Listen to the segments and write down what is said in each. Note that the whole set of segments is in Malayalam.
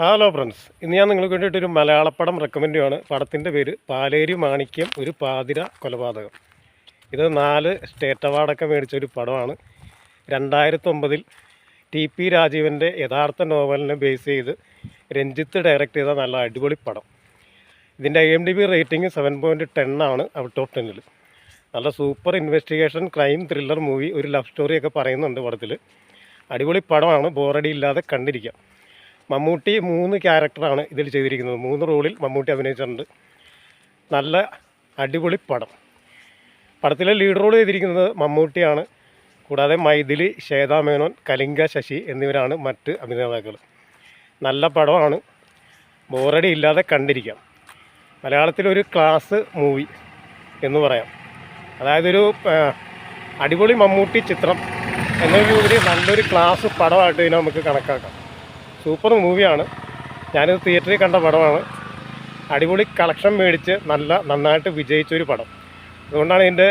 ഹലോ ഫ്രണ്ട്സ് ഇന്ന് ഞാൻ നിങ്ങൾക്ക് വേണ്ടിയിട്ട് ഒരു മലയാളപ്പടം റെക്കമെൻഡ് ചെയ്യുകയാണ് പടത്തിൻ്റെ പേര് പാലേരി മാണിക്യം ഒരു പാതിര കൊലപാതകം ഇത് നാല് സ്റ്റേറ്റ് അവാർഡൊക്കെ മേടിച്ച ഒരു പടമാണ് രണ്ടായിരത്തൊമ്പതിൽ ടി പി രാജീവൻ്റെ യഥാർത്ഥ നോവലിനെ ബേസ് ചെയ്ത് രഞ്ജിത്ത് ഡയറക്റ്റ് ചെയ്ത നല്ല അടിപൊളി പടം ഇതിൻ്റെ I M D B rating seven point ten ആണ് ഔട്ട് ഓഫ് ടെന്നിൽ നല്ല super investigation crime thriller movie ഒരു ലവ് സ്റ്റോറിയൊക്കെ പറയുന്നുണ്ട് പടത്തിൽ അടിപൊളി പടമാണ് ബോറടി ഇല്ലാതെ കണ്ടിരിക്കാം മമ്മൂട്ടി മൂന്ന് ക്യാരക്ടറാണ് ഇതിൽ ചെയ്തിരിക്കുന്നത് മൂന്ന് റോളിൽ മമ്മൂട്ടി അഭിനയിച്ചിട്ടുണ്ട് നല്ല അടിപൊളി പടം പടത്തിലെ ലീഡ് റോൾ ചെയ്തിരിക്കുന്നത് മമ്മൂട്ടിയാണ് കൂടാതെ മൈഥിലി ശ്വേതാ മേനോൻ കലിംഗ ശശി എന്നിവരാണ് മറ്റ് അഭിനേതാക്കൾ നല്ല പടമാണ് ബോറടി ഇല്ലാതെ കണ്ടിരിക്കാം മലയാളത്തിലൊരു ക്ലാസ് മൂവി എന്ന് പറയാം അതായത് ഒരു അടിപൊളി മമ്മൂട്ടി ചിത്രം എന്നതിലുപരി നല്ലൊരു ക്ലാസ് പടമായിട്ട് ഇതിനെ നമുക്ക് കണക്കാക്കാം സൂപ്പർ മൂവിയാണ് ഞാനിത് തിയേറ്ററിൽ കണ്ട പടമാണ് അടിപൊളി കളക്ഷൻ മേടിച്ച് നല്ല നന്നായിട്ട് വിജയിച്ചൊരു പടം അതുകൊണ്ടാണ് ഇതിൻ്റെ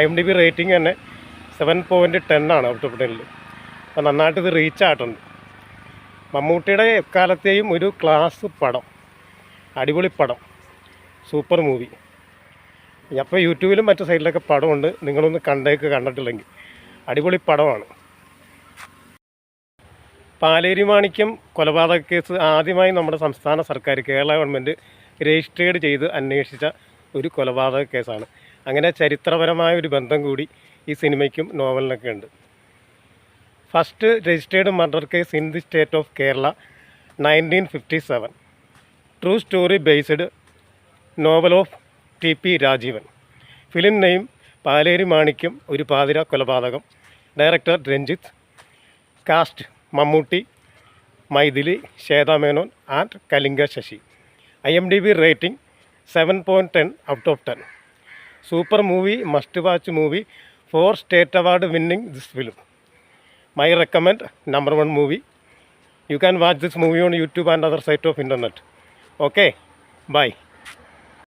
I M D B rating തന്നെ സെവൻ പോയിൻറ്റ് ടെൻ ആണ് ഔട്ട്പുട്ടിൽ ഓഫ് അപ്പോൾ നന്നായിട്ട് ഇത് റീച്ച് ആയിട്ടുണ്ട് മമ്മൂട്ടിയുടെ എക്കാലത്തെയും ഒരു ക്ലാസ് പടം അടിപൊളി പടം സൂപ്പർ മൂവി അപ്പോൾ യൂട്യൂബിലും മറ്റു സൈഡിലൊക്കെ പടമുണ്ട് നിങ്ങളൊന്ന് കണ്ടേക്ക് കണ്ടിട്ടില്ലെങ്കിൽ അടിപൊളി പടമാണ് പാലേരി മാണിക്യം കൊലപാതക കേസ് ആദ്യമായി നമ്മുടെ സംസ്ഥാന സർക്കാർ കേരള ഗവൺമെൻറ് രജിസ്റ്റേർഡ് ചെയ്ത് അന്വേഷിച്ച ഒരു കൊലപാതക കേസാണ് അങ്ങനെ ചരിത്രപരമായ ഒരു ബന്ധം കൂടി ഈ സിനിമയ്ക്കും നോവലിനൊക്കെ ഉണ്ട് first registered murder case in the state of Kerala nineteen fifty seven true story based novel of T P Rajeevan film name Paleri Manikyam ഒരു പാതിര കൊലപാതകം director Ranjith cast Mammootty, Maithili, Shweta Menon and Kalinga Shashi. IMDb rating 7.10 out of 10. Super movie, must watch movie, 4 state award winning this film. My recommend, #1 movie. You can watch this movie on YouTube and other site of internet. Okay, bye.